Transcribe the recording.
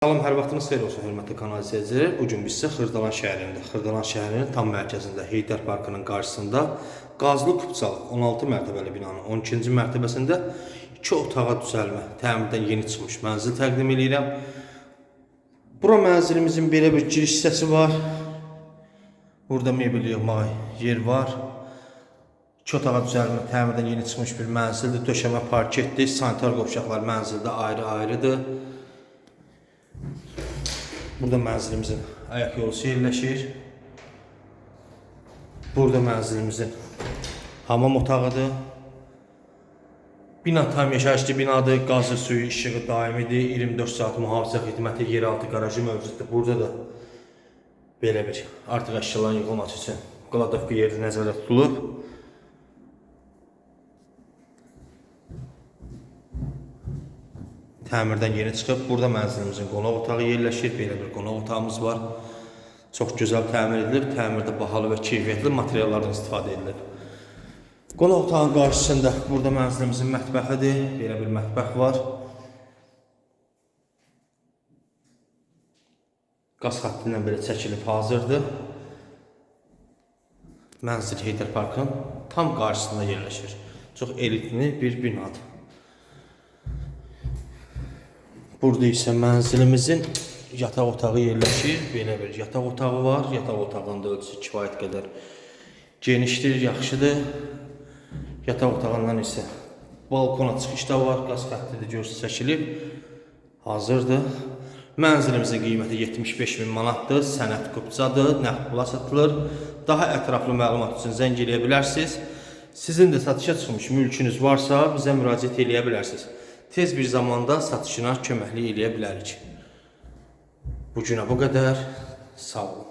Salam, hər vaxtınız xeyir olsun, hörmətli kanal izləyiciləri. Bu gün biz sizə Xırdalan şəhərində, Xırdalan şəhərinin tam mərkəzində, Heydər Parkının qarşısında qazlı kupçalı 16 mərtəbəli binanın 12-ci mərtəbəsində 2 otağa düzəlmə, təmirdən yeni çıxmış mənzil təqdim edirəm. Bura mənzilimizin belə bir giriş hissəsi var. Burada mebel yığmağa yer var. 2 otağa düzəlmə, təmirdən yeni çıxmış bir mənzildir. Döşəmə parketdir, sanitar qovşaqlar mənzildə ayrı-ayrıdır. Burada mənzilimizin ayaq yolusu yerləşir. Burada mənzilimizin hamam otağıdır. Bina tam yaşayışlı binadır. Qazı, suyu, işığı daimidir. 24 saat mühafizə xidməti, yeraltı qarajı mövcuddur. Burada da belə bir artıq əşyaların yığılması üçün qladovka yeri nəzərdə tutulub. Təmirdən yeni çıxıb. Burada mənzilimizin qonaq otağı yerləşir. Belə bir qonaq otağımız var. Çox gözəl təmir edilib. Təmirdə bahalı və keyfiyyətli materiallardan istifadə edilib. Qonaq otağının qarşısında burada mənzilimizin mətbəxidir. Belə bir mətbəx var. Qaz xəttindən belə çəkilib hazırdır. Mənzil Heydər Parkının tam qarşısında yerləşir. Çox elitli bir binadır. Burada isə mənzilimizin yataq otağı yerləşir. Belə bir yataq otağı var. Yataq otağının da ölçüsü kifayət qədər genişdir, yaxşıdır. Yataq otağından isə balkona çıxış da var. Qaz xəttidir, görsü çəkilib. Hazırdır. Mənzilimizin qiyməti 75 min manatdır. Sənət qupcadır, nəqd pula satılır. Daha ətraflı məlumat üçün zəng eləyə bilərsiniz. Sizin də satışa çıxmış mülkünüz varsa bizə müraciət eləyə bilərsiniz. Tez bir zamanda satışına köməklik eləyə bilərik. Bu günə bu qədər. Sağ olun.